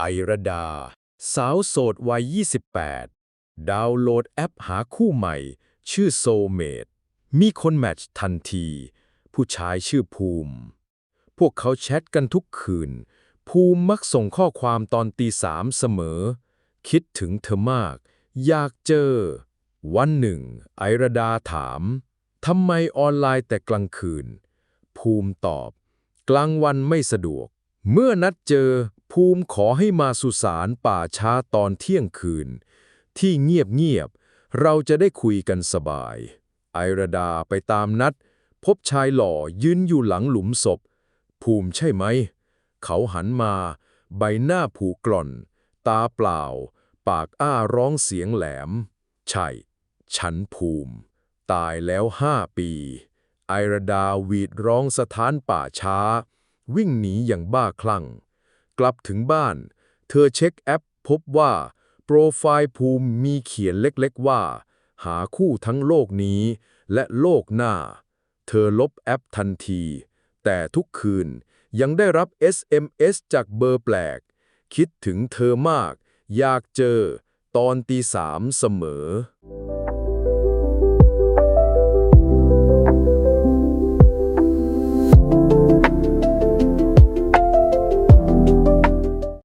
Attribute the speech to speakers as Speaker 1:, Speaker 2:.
Speaker 1: ไอระดา สาวโสดวัย 28 ดาวน์โหลดแอปหาคู่ใหม่ ชื่อโซเมดมีคนแมทช์ทันที ผู้ชายชื่อภูมิ พวกเขาแชทกันทุกคืน ภูมิมักส่งข้อความตอนตีสามเสมอ คิดถึงเธอมาก อยากเจอ วันหนึ่ง ไอระดาถาม ทำไมออนไลน์แต่กลางคืน ภูมิตอบ กลางวันไม่สะดวก เมื่อนัดเจอ ภูมิขอให้มาสุสานป่าช้าตอนเที่ยงคืน ที่เงียบๆเราจะได้คุยกันสบาย ไอระดาไปตามนัด พบชายหล่อยืนอยู่หลังหลุมศพ ภูมิใช่ไหม เขาหันมา ใบหน้าผูกร่อน ตาเปล่า ปากอ้าร้องเสียงแหลม ใช่ ฉันภูมิ ตายแล้วห้าปี ไอระดาหวีดร้องสถานป่าช้า วิ่งหนีอย่างบ้าคลั่ง กลับถึงบ้าน เธอเช็คแอปพบว่า โปรไฟล์ภูมิมีเขียนเล็กๆว่า หาคู่ทั้งโลกนี้และโลกหน้า เธอลบแอปทันที แต่ทุกคืนยังได้รับ SMS จากเบอร์แปลก คิดถึงเธอมาก อยากเจอ ตอนตีสามเสมอ